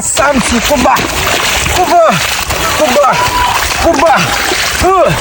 Самці, куба! Куба! Куба! Куба! Куба!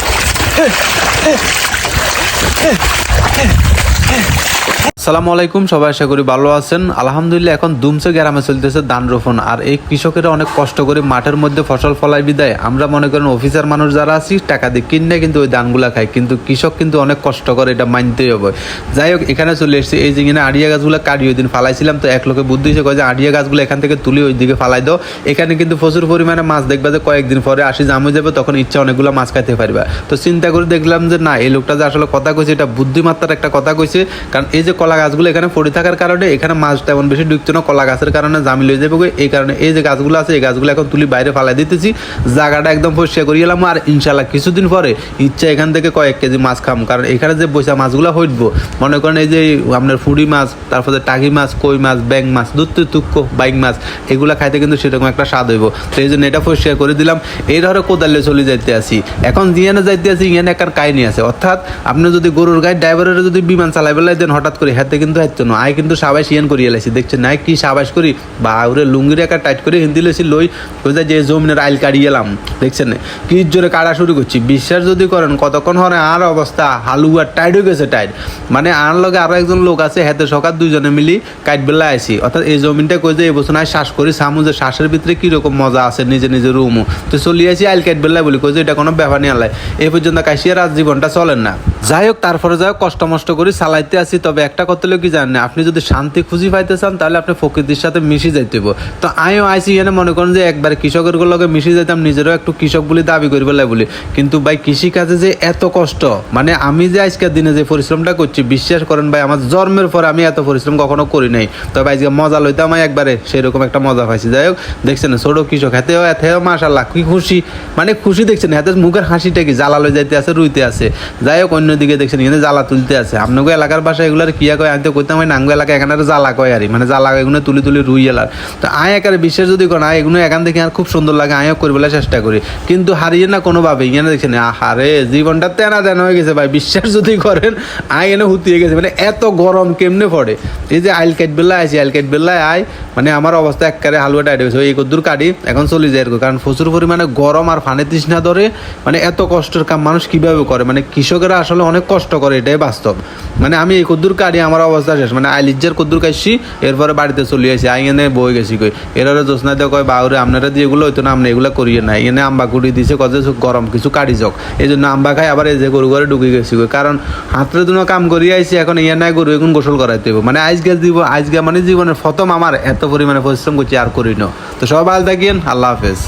সালামু আলাইকুম, সবাই আশা করি ভালো আছেন। আলহামদুলিল্লাহ, এখন দুমসে গ্রামে চলতেছে ধান রোপণ। আর এই কৃষকেরা অনেক কষ্ট করে মাঠের মধ্যে ফসল ফলাই বিদায়। আমরা মনে করেন অফিসার মানুষ যারা আছি, টাকা দিয়ে কিনে কিন্তু ওই ধানগুলা খাই কিন্তু কৃষক কিন্তু অনেক কষ্ট করে, এটা মানতেই হবে। যাই হোক, এখানে চলে এসেছি। এই যে কিনা আড়িয়া গাছগুলো কাটি ওই দিন ফালাইছিলাম, তো এক লোকে বুদ্ধি কয় যে আড়িয়া গাছগুলো এখান থেকে তুলে ওই দিকে ফালাই দাও। এখানে কিন্তু প্রচুর পরিমাণে মাছ দেখবা যে কয়েকদিন পরে আসি জামে যাবে, তখন ইচ্ছা অনেকগুলো মাছ খাইতে পারবা। তো চিন্তা করে দেখলাম যে না, এই লোকটা যে আসলে কথা কইছে, এটা বুদ্ধিমাত্রার একটা কথা কইছে। কারণ এই যে কলা গাছগুলো এখানে পড়ে থাকার কারণে এখানে মাছ তেমন বেশি ঢুকতো না, কলা গাছের কারণে জামি লয়ে যাবে এই কারণে এই যে গাছগুলো আছে, এই গাছগুলো এখন তুলি বাইরে ফালাই দিতেছি। জায়গাটা একদম পরিষ্কার করিয়ে এলাম আর ইনশাল্লাহ কিছুদিন পরে ইচ্ছা এখান থেকে কয়েক কেজি মাছ খাম। কারণ এখানে যে বৈশা মাছগুলো হইটবো মনে করেন এই যে আপনার ফুড়ি মাছ, তারপরে টাকি মাছ, কই মাছ ব্যাং মাছ দুত্তু তুক্ক বাইক মাছ, এগুলা খাইতে কিন্তু সেরকম একটা স্বাদ হইব। তো এই জন্য এটা পরিষ্কার করে দিলাম। এই ধরো কোদালে চলে যাইতে আসি এখন জিয়ানে যাইতে আসি ইয়ানে একার কাহিনী আছে। অর্থাৎ আপনি যদি গরুর গায়ে ড্রাইভারের যদি বিমান চালাই বেলায় দেন হঠাৎ করে হাতে কিন্তু হাইতো না। আই কিন্তু সাবাস ইয়ান করিয়ে লাইছি। দেখছেন নাই কি সাবাস করি? বা ওরে লুঙ্গির একা টাইট করে হিন্দি লেছি লই ওই যে জমিনের আইল কাড়িয়ে এলাম। দেখছেন? কি জোরে কাড়া শুরু করছি। বিশ্বাস যদি করেন, কতক্ষণ হরে আর অবস্থা, হালুয়া টাইট হয়ে গেছে টাইট। মানে আর লগে আরও একজন লোক আছে হাতে সকাল দুইজনে মিলি কাইট বেলা আইছি। অর্থাৎ এই জমিনটা কই যে এবছর নাই শ্বাস করি, সামু যে শ্বাসের ভিতরে কীরকম মজা আছে, নিজে নিজে রুমও তো চলি আসি আইল কাইট বেলা কই যে এটা কোনো ব্যাপার নিয়ে আলাই এই পর্যন্ত কাশিয়ার আজ জীবনটা চলেন না। যাই হোক, তারপরে যাই হোক, কষ্ট মষ্ট করে, চালাইতে আসি তবে একটা কথা হলো কি জানেন, আপনি যদি শান্তি খুঁজি পাইতে চান, তাহলে আপনি প্রকৃতির সাথে মিশে যাইতে হইব। তো আমিও আইসি এখানে মনে করেন যে একবার কৃষকের লগে মিশে যাইতাম, নিজেরও একটু কৃষক বলে দাবি করি বলে বলি। কিন্তু ভাই, কৃষিকাজে যে এত কষ্ট মানে আমি যে আজকের দিনে যে পরিশ্রমটা করছি, বিশ্বাস করেন ভাই, আমার জন্মের পর আমি এত পরিশ্রম কখনো করি নাই। তবে আজকে মজা লইতাম একবারে, সেরকম একটা মজা পাইছি। যাই হোক, দেখছেন, ছোট কৃষক হাতেও এতেও মাশাল্লাহ কি খুশি। মানে খুশি দেখছেন, হাতে মুখের হাসিটা কি জ্বালা লই যাইতে আছে, রুইতে আছে। যাই হোক অন্যদিকে দেখছেন, এখানে জ্বালা তুলতে আছে। আপনাকে এলাকার বাসায় এগুলার কিয়া কয়? আমি তো কইতাম ওই নাঙ্গু এলাকা এখানে জ্বালা কয় আর মানে জ্বালা এগুলো তুলি তুলি রুই এলার। তো আয় একারে বিশ্বাস যদি করেন, আয় এগুলো এখান থেকে আর খুব সুন্দর লাগে, আয়ও করবে চেষ্টা করি। কিন্তু হারিয়ে না কোনোভাবে এখানে দেখছেন, আহারে, জীবনটা তেনা তেনা হয়ে গেছে ভাই। বিশ্বাস যদি করেন, আয় এনে হুতিয়ে গেছে। মানে এত গরম কেমনে পড়ে? এই যে আইল কাট বেলা আছে আইল কাট বেলায় আয় মানে আমার অবস্থা একবারে হালুয়া টাইট হয়েছে। এই কদ্দুর কাটি এখন চলে যায় কারণ প্রচুর পরিমাণে গরম আর ফানে তৃষ্ণা ধরে মানে এত কষ্টের কাম মানুষ কীভাবে করে? মানে কৃষকেরা আসলে অনেক কষ্ট করে, এটাই বাস্তব। মানে আমি এই কদ্দুর কাটি আমার অবস্থা শেষ। মানে আই আইলিজ্জার কদ্দুর কাটছি এরপরে বাড়িতে চলে আসি আই এনে বই গেছি কই। এরারে জোসনা দিয়ে কয়, বাউরে, আপনারা দিয়ে এগুলো হইতো না, আপনি এগুলো করিয়ে নাই এনে আম্বা কুড়ি দিছে কত গরম, কিছু কাটি যাক এই জন্য আম্বা খাই আবার এই যে গরু ঘরে ঢুকে গেছি কই। কারণ হাতের দিনও কাম করিয়ে আইছি, এখন ইয়ে নাই গরু, এখন গোসল করাইতে হবে মানে আজকে দিব আজকে মানে জীবনের প্রথম আমার এত পরিমাণে পরিশ্রম করছি, আর করি না। তো সবাই ভালো থাকিয়েন আল্লাহ হাফেজ।